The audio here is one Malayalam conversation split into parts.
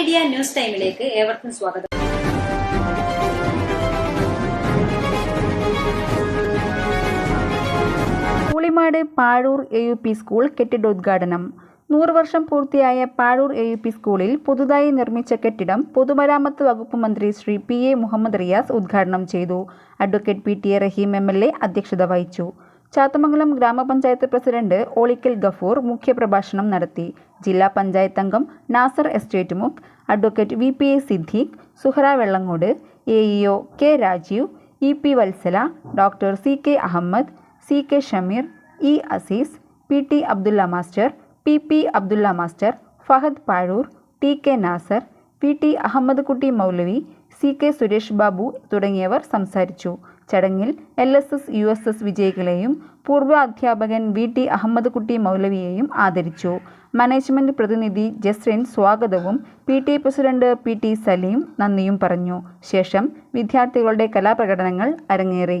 മീഡിയ ന്യൂസ് ടൈമിലേക്ക് ഏവർക്കും സ്വാഗതം. Poolimadu Pazhoor A U P school കെട്ടിടോദ്ഘാടനം വർഷം പൂർത്തിയായ പാഴൂർ എ യു പി സ്കൂളിൽ പുതുതായി നിർമ്മിച്ച കെട്ടിടം പൊതുമരാമത്ത് വകുപ്പ് മന്ത്രി ശ്രീ പി എ മുഹമ്മദ് റിയാസ് ഉദ്ഘാടനം ചെയ്തു. Advocate P T A Rahim M L A അധ്യക്ഷത വഹിച്ചു. ചാത്തമംഗലം ഗ്രാമപഞ്ചായത്ത് പ്രസിഡന്റ് ഒളിക്കൽ ഗഫൂർ മുഖ്യപ്രഭാഷണം നടത്തി. ജില്ലാ പഞ്ചായത്ത് അംഗം Nasar estate Mukku advocate V P A Siddique Suhara Vellangode A E O K Rajeev E P Vatsala doctor C K Ahammed C K Shameer E Azeez P T Abdulla master P P Abdulla master Fahad Pazhoor T K Nasar P T Ahammed Kutty Moulavi C K Suresh Babu തുടങ്ങിയവർ സംസാരിച്ചു. ചടങ്ങിൽ L S S U S S വിജയികളെയും പൂർവ അധ്യാപകൻ വി ടി അഹമ്മദ് കുട്ടി മൗലവിയെയും ആദരിച്ചു. മാനേജ്മെന്റ് പ്രതിനിധി ജസ്രിൻ സ്വാഗതവും P T president P T Saleem നന്ദിയും പറഞ്ഞു. ശേഷം വിദ്യാർത്ഥികളുടെ കലാപ്രകടനങ്ങൾ അരങ്ങേറി.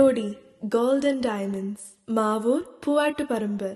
Khadodi golden diamonds Mavoor Poovattuparamba.